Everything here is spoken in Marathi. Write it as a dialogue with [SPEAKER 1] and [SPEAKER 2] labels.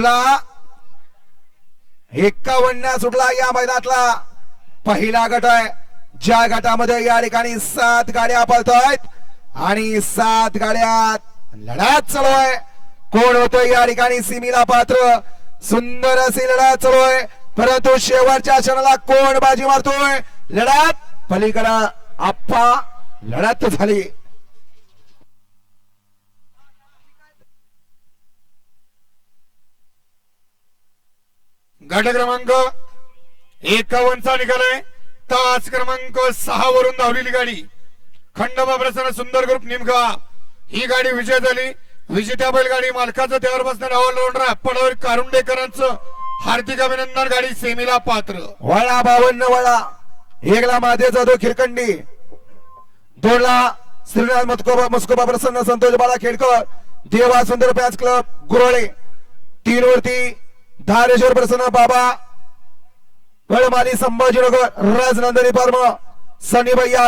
[SPEAKER 1] सुटला. एक्कावन्न सुटला या मैदानातला. पहिला गट आहे. ज्या गटामध्ये या ठिकाणी सात गाड्या पळतायत आणि सात गाड्यात लढात चालू आहे. कोण होतोय या ठिकाणी सिमीला पात्र? सुंदर अशी लढात चालू आहे. परंतु शेवटच्या क्षणाला कोण बाजी मारतोय? लढात पलीकडं आप्पा लढत झाली.
[SPEAKER 2] गट क्रमांक एकावन्नचा निघालाय तास क्रमांक सहा वरून धावलेली गाडी. खंडोबा प्रसन्न सुंदर ग्रुप निमका. ही गाडी विजय झाली. विजेत्या बैलगाडी मालकाचं त्यावर बसणार ऑलराऊंडर पडवर कारुंडेकरांचं हार्दिक अभिनंदन गाडी सेमीला पात्र.
[SPEAKER 1] वळा बावन्न वळा. एकला माधे जाधव खिरकंडी. दोनला श्रीनाथ मस्कोबा मस्कोबा प्रसन्न संतोष बाळा खेडकर. देवा सुंदर पॅच क्लब गुरोळे. तीन वरती धारेश्वर प्रसन्न बाबा गडमाली संभाजीनगर राजनंदनी फार्म सनी भैया